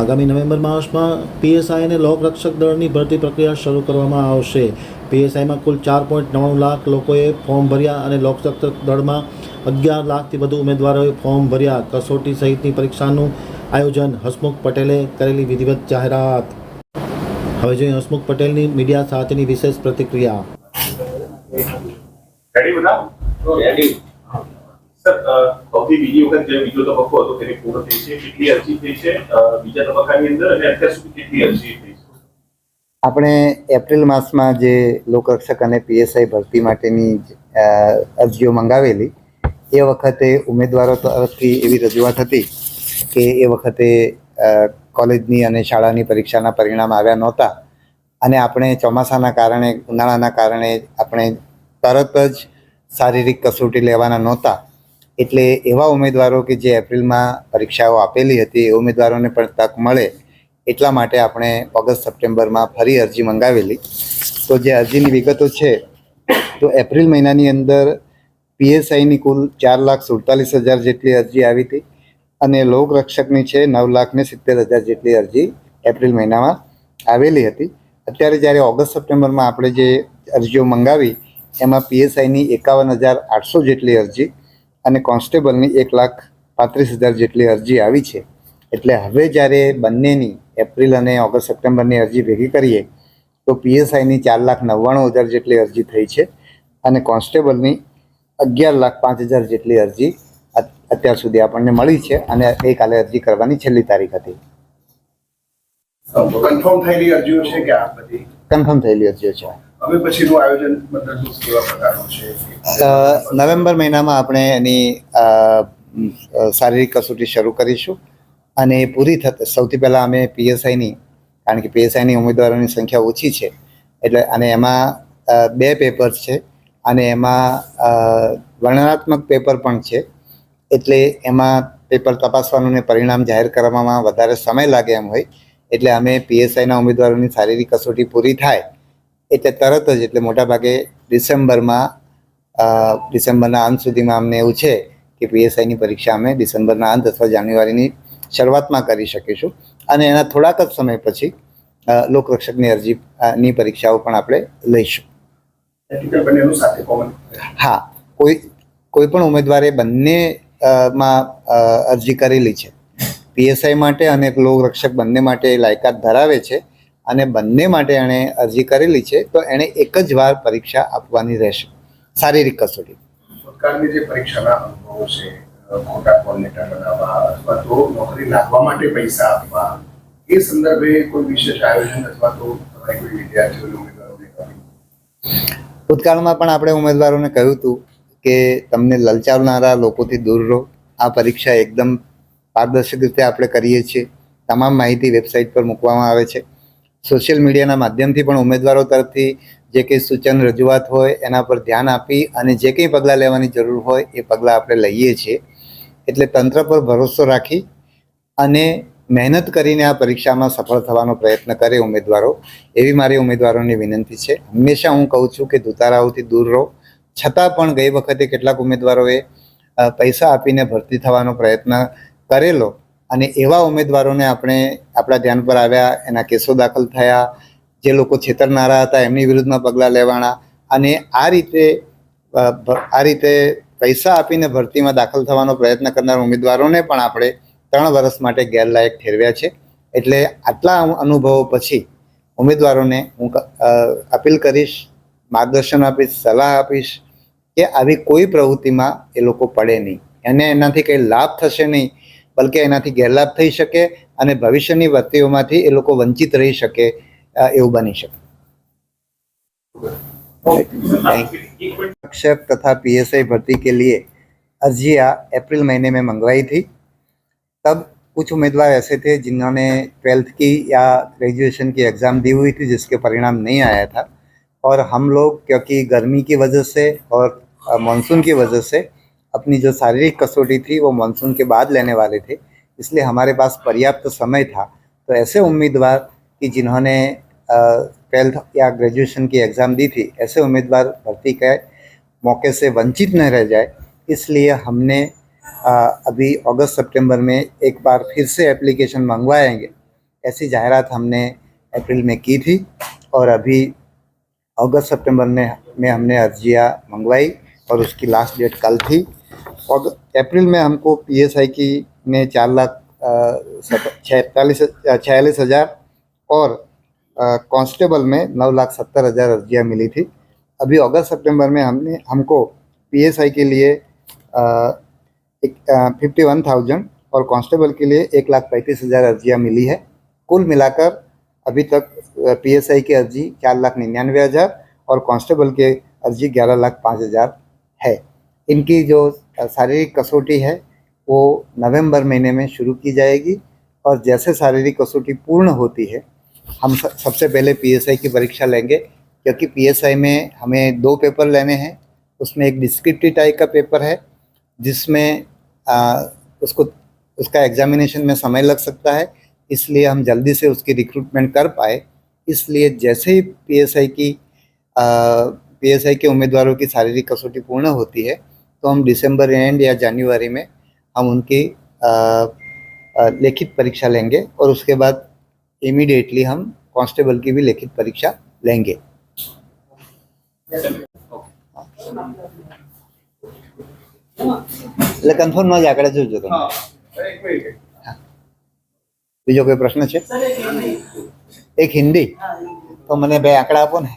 આગામી નવેમ્બર માસમાં પીએસઆઈ અને લોકરક્ષક દળની ભરતી પ્રક્રિયા શરૂ કરવામાં આવશે. પીએસઆઈમાં કુલ ચાર પોઈન્ટ નવ્વાણું લાખ લોકોએ ફોર્મ ભર્યા અને લોકરક્ષક દળમાં અગિયાર લાખથી વધુ ઉમેદવારોએ ફોર્મ ભર્યા. કસોટી સહિતની પરીક્ષાનું આયોજન હસમુખ પટેલે કરેલી વિધિવત જાહેરાત. હવે જોઈએ હસમુખ પટેલની મીડિયા સાથેની વિશેષ પ્રતિક્રિયા. સર સૌથી બીજી વખત જે બીજો તબક્કો હતો તેની પૂર્ણ થઈ છે, કેટલી અરજી થઈ છે બીજા તબક્કાની અંદર અને અત્યાર સુધી કેટલી અરજી થઈ આપણે એપ્રિલ માસમાં જે લોકરક્ષક અને પીએસઆઈ ભરતી માટેની અરજીઓ મંગાવેલી, એ વખતે ઉમેદવારો તરફથી એવી રજૂઆત હતી કે એ વખતે કોલેજની અને શાળાની પરીક્ષાના પરિણામ આવ્યા નહોતા અને આપણે ચોમાસાના કારણે, ઉનાળાના કારણે આપણે તરત જ શારીરિક કસોટી લેવાના નહોતા. એટલે એવા ઉમેદવારો કે જે એપ્રિલમાં પરીક્ષાઓ આપેલી હતી, એ ઉમેદવારોને પણ તક મળે એટલા માટે આપણે ઓગસ્ટ સપ્ટેમ્બરમાં ફરી અરજી મંગાવેલી. તો જે અરજીની વિગતો છે, તો એપ્રિલ મહિનાની અંદર પીએસઆઈની કુલ ચાર લાખ સુડતાલીસ હજાર જેટલી અરજી આવી હતી અને લોકરક્ષકની છે નવ લાખ ને સિત્તેર હજાર જેટલી અરજી એપ્રિલ મહિનામાં આવેલી હતી. અત્યારે જ્યારે ઓગસ્ટ સપ્ટેમ્બરમાં આપણે જે અરજીઓ મંગાવી, એમાં પીએસઆઈની એકાવન હજાર આઠસો જેટલી અરજી અને કોન્સ્ટેબલની એક લાખ પાંત્રીસ હજાર જેટલી અરજી આવી છે. એટલે હવે જ્યારે બંનેની એપ્રિલ અને ઓગસ્ટ સપ્ટેમ્બરની અરજી ભેગી કરીએ તો પીએસઆઈની ચાર લાખ નવ્વાણું હજાર જેટલી અરજી થઈ છે અને કોન્સ્ટેબલની અગિયાર લાખ પાંચ હજાર જેટલી અરજી અત્યાર સુધી આપણને મળી છે અને ગઈકાલે અરજી કરવાની છેલ્લી તારીખ હતી. કન્ફર્મ થયેલી અરજીઓ છે કે આ બધી? કન્ફર્મ થયેલી અરજીઓ છે. હવે પછીનું આયોજન મતલબ કેવા પ્રકારનું છે? નવેમ્બર મહિનામાં આપણે એની શારીરિક કસોટી શરૂ કરીશું અને એ પૂરી થતા, સૌથી પહેલાં અમે પીએસઆઈની, કારણ કે પીએસઆઈની ઉમેદવારોની સંખ્યા ઓછી છે, એટલે અને એમાં બે પેપર છે અને એમાં વર્ણનાત્મક પેપર પણ છે, એટલે એમાં પેપર તપાસવાનું ને પરિણામ જાહેર કરવામાં વધારે સમય લાગે એમ હોય, એટલે અમે પીએસઆઈના ઉમેદવારોની શારીરિક કસોટી પૂરી થાય એટલે તરત જ એટલે મોટાભાગે ડિસેમ્બરમાં ડિસેમ્બરના અંત સુધીમાં અમને એવું છે કે પીએસઆઈની પરીક્ષા અમે ડિસેમ્બરના અંત અથવા જાન્યુઆરીની શરૂઆતમાં કરી શકીશું. અને એના થોડાક જ સમય પછી લોકરક્ષકની અરજી ની પરીક્ષાઓ પણ આપણે લઈશું. હા, કોઈ કોઈ પણ ઉમેદવારે બંને માં અરજી કરેલી છે. પીએસઆઈ માટે અને લોકરક્ષક બંને માટે લાયકાત ધરાવે છે. અને બંને માટે એણે અરજી કરેલી છે તો એણે એક જ વાર પરીક્ષા આપવાની રહેશે. શારીરિક કસોટી. ભૂતકાળની જે પરીક્ષાના અનુભવો છે ખોટા કોલ બનાવવા અથવા તો નોકરી લાગવા માટે પૈસા આપવા એ સંદર્ભે કોઈ વિશેષ આયોજન અથવા તો કોઈ વિદ્યાર્થીઓને ઉમેદવારોને કર્યું ભૂતકાળમાં પણ આપણે ઉમેદવારોને કહ્યું હતું કે તમને લલચાવનારા લોકોથી દૂર રહો. આ પરીક્ષા એકદમ પારદર્શક રીતે આપણે કરીએ છીએ. તમામ માહિતી વેબસાઇટ પર મૂકવામાં આવે છે. સોશિયલ મીડિયાના માધ્યમથી પણ ઉમેદવારો તરફથી જે કંઈ સૂચન, રજૂઆત હોય એના પર ધ્યાન આપી અને જે કંઈ પગલાં લેવાની જરૂર હોય એ પગલાં આપણે લઈએ છીએ. એટલે તંત્ર પર ભરોસો રાખી અને મહેનત કરીને આ પરીક્ષામાં સફળ થવાનો પ્રયત્ન કરે ઉમેદવારો. એવી મારી ઉમેદવારોની વિનંતી છે. હંમેશા હું કહું છું કે દુતારાઓથી દૂર રહો. છતાં પણ ગઈ વખતે કેટલાક ઉમેદવારોએ પૈસા આપીને ભરતી થવાનો પ્રયત્ન કરેલો અને એવા ઉમેદવારોને આપણે આપણા ધ્યાન પર આવ્યા, એના કેસો દાખલ થયા, જે લોકો છેતરનારા હતા, એમની વિરુદ્ધમાં પગલાં લેવાના અને આ રીતે આ રીતે પૈસા આપીને ભરતીમાં દાખલ થવાનો પ્રયત્ન કરનાર ઉમેદવારોને પણ આપણે ત્રણ વર્ષ માટે ગેરલાયક ઠેરવ્યા છે. એટલે આટલા અનુભવો પછી ઉમેદવારોને હું અપીલ કરીશ, માર્ગદર્શન આપીશ, સલાહ આપીશ કે આવી કોઈ પ્રવૃત્તિમાં એ લોકો પડે નહીં. એને એનાથી કંઈ લાભ થશે નહીં. બલકે એનાથી ગેરલાભ થઈ શકે અને ભવિષ્યની ભરતીઓમાંથી એ લોકો વંચિત રહી શકે અ, એવું બની શકે Thank એક મિનિટ शिक्षक तथा पीएसआई भर्ती के लिए अर्जियाँ अप्रैल महीने में मंगवाई थी तब कुछ उम्मीदवार ऐसे थे जिन्होंने ट्वेल्थ की या ग्रेजुएशन की एग्ज़ाम दी हुई थी जिसके परिणाम नहीं आया था और हम लोग क्योंकि गर्मी की वजह से और अ, मानसून की वजह से अपनी जो शारीरिक कसौटी थी वो मानसून के बाद लेने वाले थे इसलिए हमारे पास पर्याप्त समय था। तो ऐसे उम्मीदवार कि जिन्होंने ट्वेल्थ या ग्रेजुएशन की एग्ज़ाम दी थी ऐसे उम्मीदवार भर्ती के मौके से वंचित न रह जाए। इसलिए हमने अ, अभी अगस्त सितंबर में एक बार फिर से एप्लीकेशन मंगवाएँगे। ऐसी जाहरात हमने अप्रैल में की थी और अभी अगस्त सितंबर में में हमने अर्जियाँ मंगवाई और उसकी लास्ट डेट कल थी। और अप्रैल में हमको पीएसआई की ने चार लाख छियालीस छियालीस हज़ार और कांस्टेबल में नौ लाख सत्तर हज़ार अर्जियाँ मिली थी। अभी अगस्त, सितंबर में हमने, हमको पीएसआई के लिए फिफ्टी वन थाउज़ेंड और कांस्टेबल के लिए एक लाख पैंतीस हज़ार अर्जियाँ मिली है। कुल मिलाकर अभी तक पीएसआई की अर्जी चार लाख निन्यानवे हज़ार और कांस्टेबल के अर्जी ग्यारह लाख पाँच हज़ार है। इनकी जो शारीरिक कसौटी है वो नवंबर महीने में शुरू की जाएगी और जैसे शारीरिक कसौटी पूर्ण होती है हम सबसे पहले पीएसआई की परीक्षा लेंगे क्योंकि पीएसआई में हमें दो पेपर लेने हैं उसमें एक डिस्क्रिप्टिव टाइप का पेपर है जिसमें आ, उसको उसका एग्जामिनेशन में समय लग सकता है इसलिए हम जल्दी से उसकी रिक्रूटमेंट कर पाए। इसलिए जैसे ही पीएसआई की पीएसआई के उम्मीदवारों की शारीरिक कसौटी पूर्ण होती है तो हम दिसंबर एंड या जनवरी में हम उनकी आ, आ, लिखित परीक्षा लेंगे और उसके बाद इमीडिएटली हम कांस्टेबल की भी लिखित परीक्षा लेंगे એટલે કન્ફર્મ જ આંકડા જોજો તમે એક મિનિટ બીજો કોઈ પ્રશ્ન છે એક હિન્દી તો મને બે આંકડા આપો ને